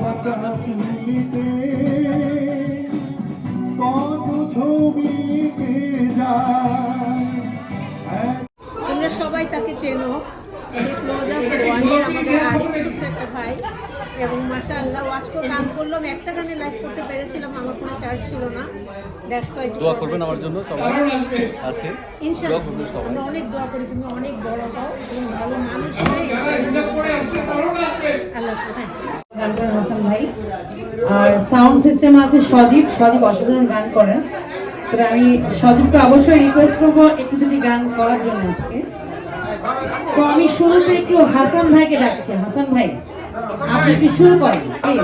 চুপি তুলিতে কত ছবি তোমরা সবাই তাকে চেনো। এই ক্লোজ আপ ওয়ানের আমাদের আরেক ছোট্ট একটা ভাই। এবং মাসা আল্লাহ আজকেও গান করলাম একটা গানে লাইভ করতে পেরেছিলাম আমার কোনো চার্জ ছিল না। দ্যাটস ওয়াই দোয়া করবেন আমার জন্য সবাই আছে। ইনশাআল্লাহ। আমরা অনেক দোয়া করি তুমি অনেক বড় হও এবং ভালো মানুষ হয়ে আল্লাহ করেন হাসান ভাই। আর সাউন্ড সিস্টেম আছে সজীব। সজীব অসাধারণ গান করেন তবে আমি সজীবকে অবশ্যই রিকোয়েস্ট করব একটু যদি গান করার জন্য আজকে। তো আমি শুরুতে একটু হাসান ভাইকে ডাকছি। হাসান ভাই, আপনি একটু শুরু করেন? প্লিজ।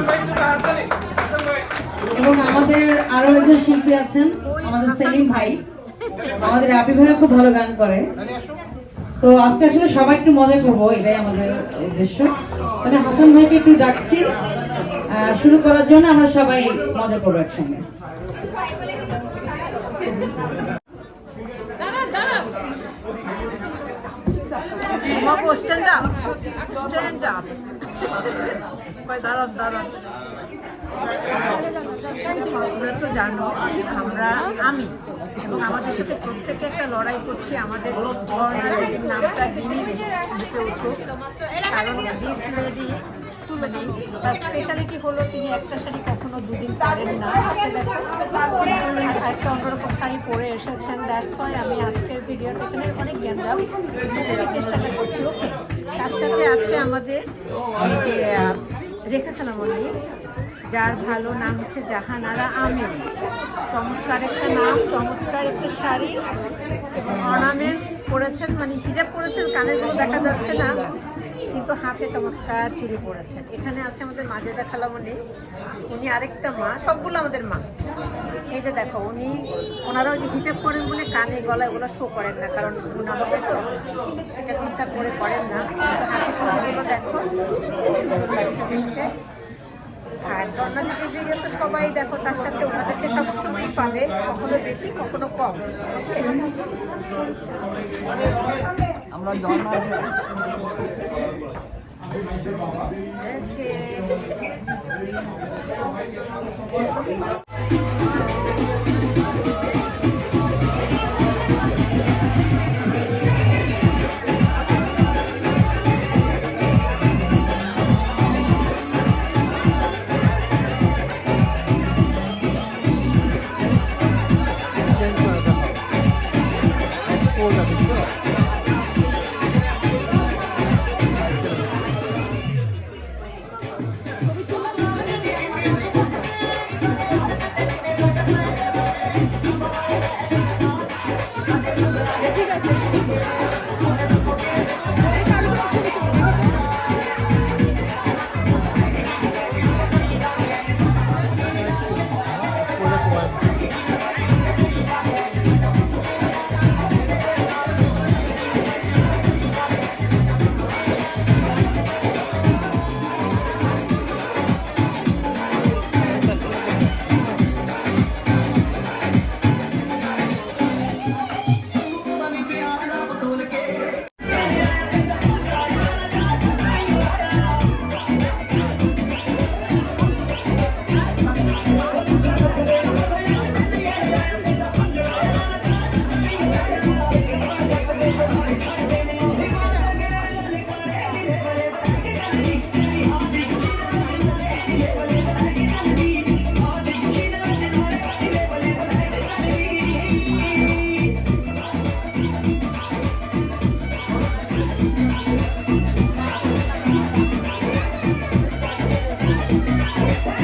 এবং আমাদের আরও একজন শিল্পী আছেন, আমাদের সেলিম ভাই। আমাদের আবি ভাই খুব ভালো গান করে। তো আজকে আসলে সবাই একটু মজা করব, এটাই আমাদের উদ্দেশ্য। তবে হাসান ভাইকে একটু ডাকছি। শুরু করার জন্য আমরা সবাই মজা করব একসঙ্গে। আপ ভাই, দাঁড়ান দাঁড়ান। তোমরা তো জানো, আমরা, আমি এবং আমাদের সাথে প্রত্যেকে একটা লড়াই করছি। আমাদের নামটা গিনিজ উঠুক। কারণ দিস লেডি তার স্পেশালিটি হলো তিনি একটা শাড়ি কখনো দুদিন পারেন না। একটা অন্যরকম শাড়ি পরে এসেছেন। দ্যাটস ওয়াই আমি আজকের ভিডিওটা এখানে অনেক দেওয়ার চেষ্টাটা করছি। ওকে, তার সাথে আছে আমাদের রেখা খালামণি যার ভালো নাম হচ্ছে জাহানারা আমিন। চমৎকার একটা নাম, চমৎকার একটা শাড়ি অর্নামেন্টস পরেছেন মানে হিজাব পরেছেন কানের কানেরগুলো দেখা যাচ্ছে না, কিন্তু হাতে চমৎকার চুড়ি পরেছেন। এখানে আছে আমাদের মাজেদা খালামণি, উনি আরেকটা মা, সবগুলো আমাদের মা। এই যে দেখো, উনি, ওনারাও যে হিজাব করেন বলে কানে গলায় ওগুলো শো করেন না, কারণ গুণা হবে তো সেটা চিন্তা করে করেন না। হাতে চুড়িগুলো দেখো সুন্দর লাগছে দেখতে। আর ঝর্ণা দিদির ভিডিও তো সবাই দেখো তার সাথে ওনাদেরকে সবসময়ই পাবে কখনো বেশি কখনো কম আমরা ঝর্ণা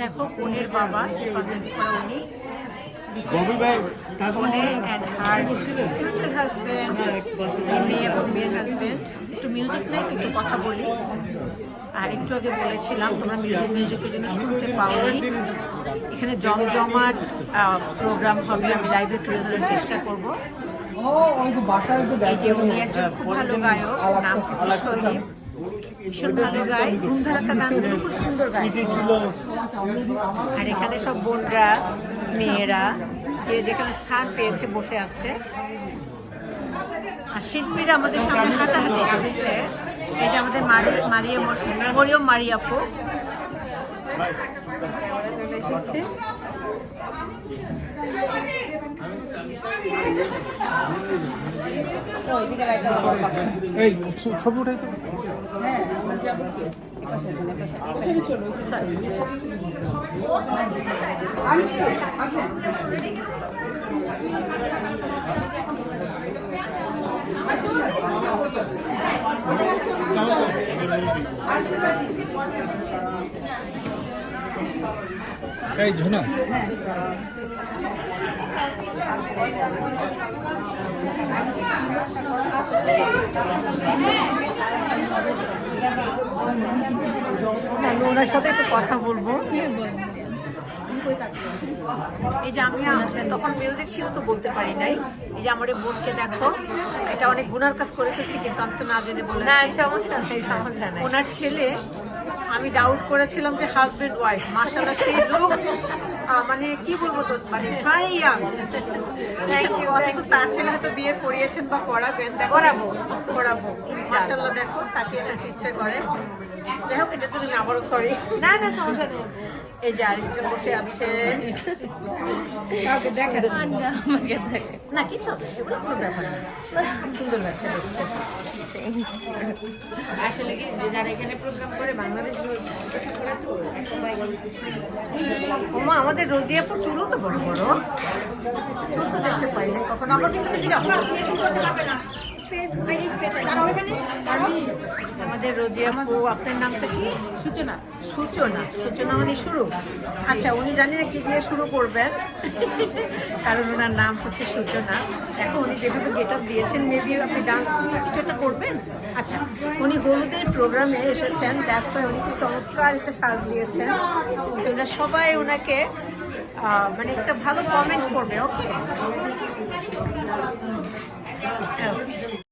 দেখো বোনের বাবা যে উনি ববি? ভাই ফিউচার মেয়ে এবং মেয়ের একটু মিউজিক নেই তো একটু কথা বলি। আর একটু আগে বলেছিলাম তোমরা মিউজিক মিউজিকের জন্য শুনতে পাওনি। এখানে জমজমাট প্রোগ্রাম হবে। আমি লাইভে তুলে ধরার চেষ্টা করব। এই যে উনি একজন খুব ভালো গায়ক নাম হচ্ছে সদীপ ভীষণ ভালো গায়। ধুমধারাক্কা গানগুলো খুব সুন্দর গায়। আর এখানে সব বোনরা, মেয়েরা, যে যেখানে স্থান পেয়েছে, বসে আছে। আর শিল্পীরা আমাদের সামনে হাঁটাহাঁটি করছে। এই যে আমাদের মারি, মারিয়া মর- মরিয়ম মারিয়াপু এই ছবি উঠাই তো এই ঝোনা। ওনার সাথে একটু কথা বলব। এই যে আমি তখন মিউজিক ছিল তো বলতে পারি নাই। এই যে আমার এই বোনকে দেখো এটা অনেক গুনার কাজ করে ফেলছি কিন্তু আমি তো না জেনে বলেছি। সমস্যা নেই সমস্যা নেই। ওনার ছেলে আমি ডাউট করেছিলাম যে হাজবেন্ড ওয়াইফ মাসাল্লাহ সেই লোক মানে কি বলব তো মানে ভেরি ইয়াং অথচ তার ছেলে হয়তো বিয়ে করিয়েছেন বা করাবেন করাবো। করাবো। মাসাল্লাহ দেখো তাকে তাকে ইচ্ছে করে। যাই হোক এটার জন্য আবারও সরি না না সমস্যা নেই। এই যে আরেকজন বসে আছে। আমাকে দেখে না কিছু হবে না, এগুলো কোনো ব্যাপার না। সুন্দর লাগছে আসলে কি যারা এখানে প্রোগ্রাম করে বাংলাদেশ তো ওমা আমাদের রোদিয়াপুর চুলও তো বড় বড়। চুল তো দেখতে পাই না কখনো। আমার পিছনে ফিরে আমাদের রোজিয়াপু আপনার নামটা কি? সূচনা। সূচনা সূচনা মানে শুরু? আচ্ছা উনি জানি না কি দিয়ে শুরু করবেন কারণ ওনার নাম হচ্ছে সূচনা। এখন উনি যেভাবে গেট আপ দিয়েছেন মেবি আপনি ডান্স কিছু একটা করবেন। আচ্ছা উনি হলুদের প্রোগ্রামে এসেছেন দ্যাটস ওয়াই উনি খুব চমৎকার একটা সাজ দিয়েছেন। তোমরা সবাই ওনাকে মানে একটা ভালো কমেন্ট করবে ওকে